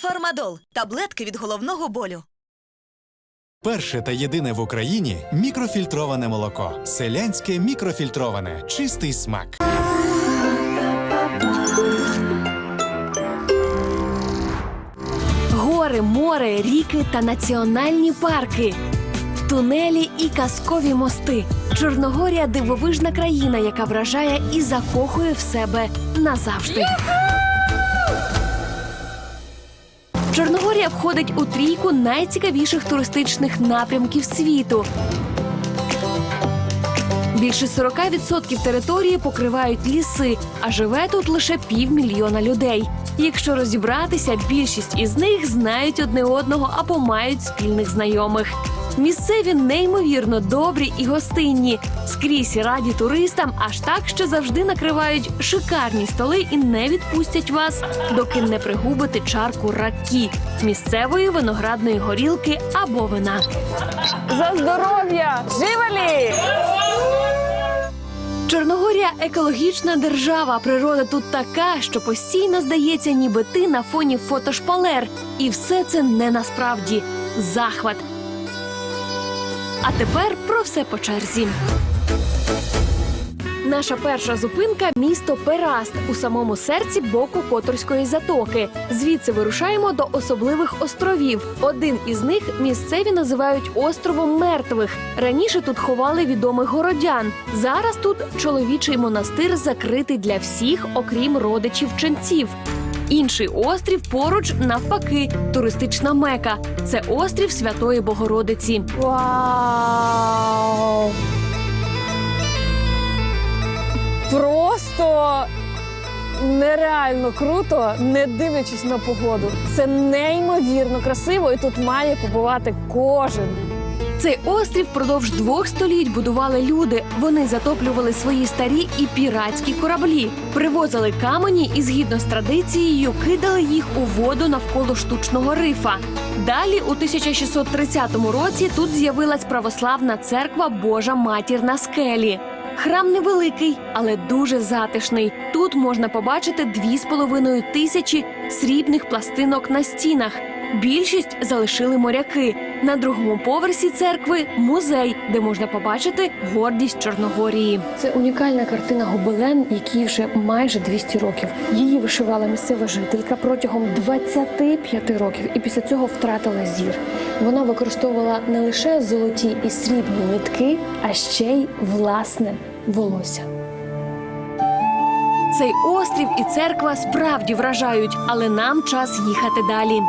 Фармадол таблетки від головного болю. Перше та єдине в Україні мікрофільтроване молоко. Селянське мікрофільтроване. Чистий смак. Гори, море, ріки та національні парки, тунелі і казкові мости. Чорногорія дивовижна країна, яка вражає і закохує в себе назавжди. Чорногорія входить у трійку найцікавіших туристичних напрямків світу. Більше 40% території покривають ліси, а живе тут лише півмільйона людей. Якщо розібратися, більшість із них знають одне одного або мають спільних знайомих. Місцеві неймовірно добрі і гостинні, скрізь раді туристам, аж так, що завжди накривають шикарні столи і не відпустять вас, доки не пригубите чарку ракі місцевої виноградної горілки або вина. За здоров'я! Живелі! Чорногорія екологічна держава. Природа тут така, що постійно здається, ніби ти на фоні фотошпалер. І все це не насправді захват. А тепер про все по черзі. Наша перша зупинка місто Пераст у самому серці боку Которської затоки. Звідси вирушаємо до особливих островів. Один із них місцеві називають островом мертвих. Раніше тут ховали відомих городян. Зараз тут чоловічий монастир закритий для всіх, окрім родичів ченців. Інший острів поруч навпаки, туристична мека. Це острів Святої Богородиці. Вау! Просто нереально круто, не дивлячись на погоду. Це неймовірно красиво, і тут має побувати кожен. Цей острів впродовж двох століть будували люди. Вони затоплювали свої старі і піратські кораблі, привозили камені і згідно з традицією кидали їх у воду навколо штучного рифа. Далі, у 1630 році, тут з'явилась православна церква Божа Матір на скелі. Храм невеликий, але дуже затишний. Тут можна побачити дві з половиною тисячі срібних пластинок на стінах. Більшість залишили моряки. На другому поверсі церкви музей, де можна побачити гордість Чорногорії. Це унікальна картина гобелен, якій вже майже 200 років. Її вишивала місцева жителька протягом 25 років, і після цього втратила зір. Вона використовувала не лише золоті і срібні нитки, а ще й власне волосся. Цей острів і церква справді вражають, але нам час їхати далі.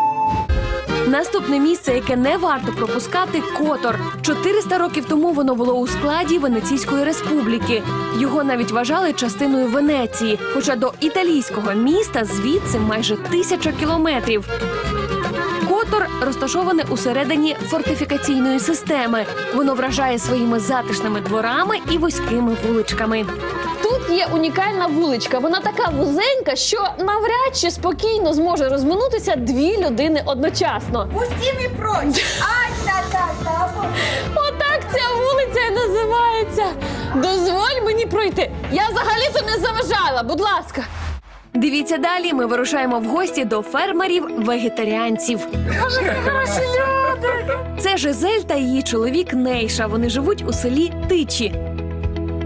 Наступне місце, яке не варто пропускати, Котор. 400 років тому воно було у складі Венеційської республіки. Його навіть вважали частиною Венеції, хоча до італійського міста звідси майже тисяча кілометрів. Котор розташоване усередині фортифікаційної системи. Воно вражає своїми затишними дворами і вузькими вуличками. Тут є унікальна вуличка. Вона така вузенька, що навряд чи спокійно зможе розминутися дві людини одночасно. Пусті мій прочь! Ай, та-та-та! Отак ця вулиця і називається. Дозволь мені пройти. Я взагалі-то не заважала, будь ласка. Дивіться далі. Ми вирушаємо в гості до фермерів-вегетаріанців. Це Жизель та її чоловік Нейша. Вони живуть у селі Тичі.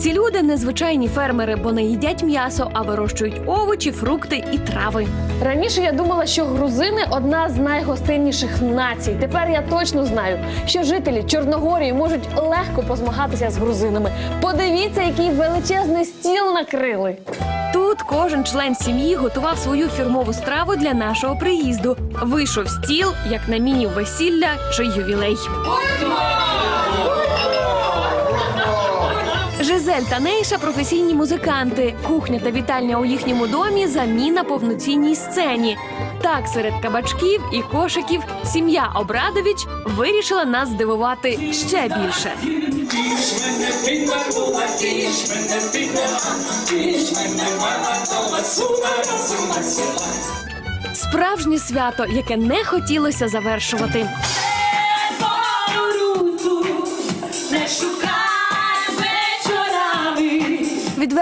Ці люди незвичайні фермери, бо не їдять м'ясо, а вирощують овочі, фрукти і трави. Раніше я думала, що грузини одна з найгостинніших націй. Тепер я точно знаю, що жителі Чорногорії можуть легко позмагатися з грузинами. Подивіться, який величезний стіл накрили. Тут кожен член сім'ї готував свою фірмову страву для нашого приїзду. Вийшов стіл, як на міні весілля чи ювілей. Жизель та Нейша професійні музиканти. Кухня та вітальня у їхньому домі заміна повноцінній сцені. Так, серед кабачків і кошиків сім'я Обрадович вирішила нас здивувати ще більше. Справжнє свято, яке не хотілося завершувати.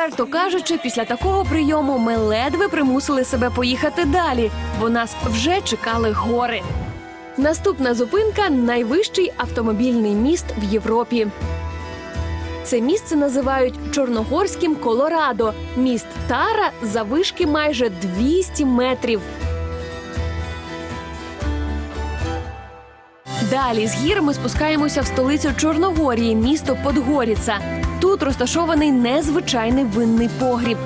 Відверто кажучи, після такого прийому ми ледве примусили себе поїхати далі, бо нас вже чекали гори. Наступна зупинка найвищий автомобільний міст в Європі. Це місце називають Чорногорським Колорадо. Міст Тара завишки майже 200 метрів. Далі з гір ми спускаємося в столицю Чорногорії, місто Подгоріца. Тут розташований незвичайний винний погріб.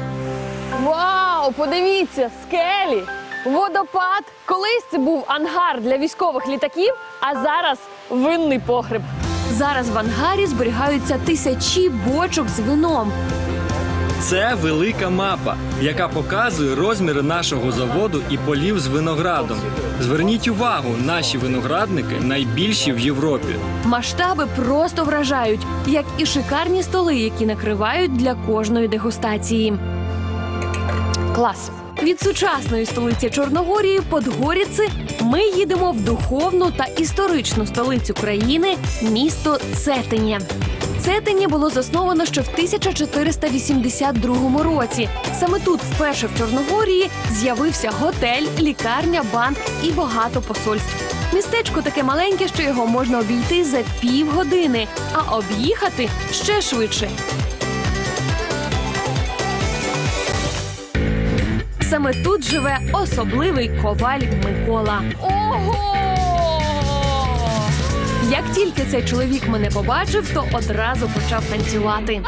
Вау! Подивіться, скелі, водопад. Колись це був ангар для військових літаків, а зараз винний погріб. Зараз в ангарі зберігаються тисячі бочок з вином. Це велика мапа, яка показує розміри нашого заводу і полів з виноградом. Зверніть увагу, наші виноградники найбільші в Європі. Масштаби просто вражають, як і шикарні столи, які накривають для кожної дегустації. Клас. Від сучасної столиці Чорногорії Подгоріци ми їдемо в духовну та історичну столицю країни місто Цетиня. Цетиня було засновано ще в 1482 році. Саме тут, вперше в Чорногорії, з'явився готель, лікарня, банк і багато посольств. Містечко таке маленьке, що його можна обійти за півгодини, а об'їхати ще швидше. Саме тут живе особливий коваль Микола. Ого! Як тільки цей чоловік мене побачив, то одразу почав танцювати.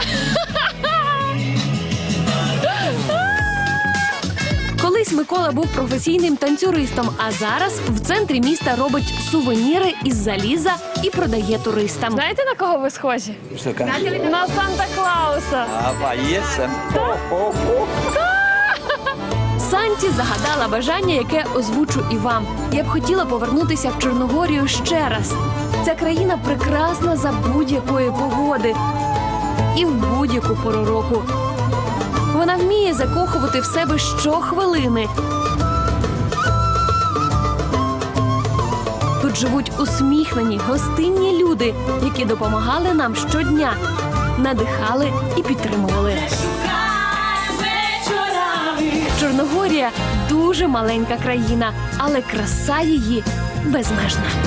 Колись Микола був професійним танцюристом, а зараз в центрі міста робить сувеніри із заліза і продає туристам. Знаєте на кого ви схожі? На Санта Клауса. Санті загадала бажання, яке озвучу і вам. Я б хотіла повернутися в Чорногорію ще раз. Ця країна прекрасна за будь-якої погоди і в будь-яку пору року. Вона вміє закохувати в себе щохвилини. Тут живуть усміхнені, гостинні люди, які допомагали нам щодня, надихали і підтримували. Чорногорія дуже маленька країна, але краса її безмежна.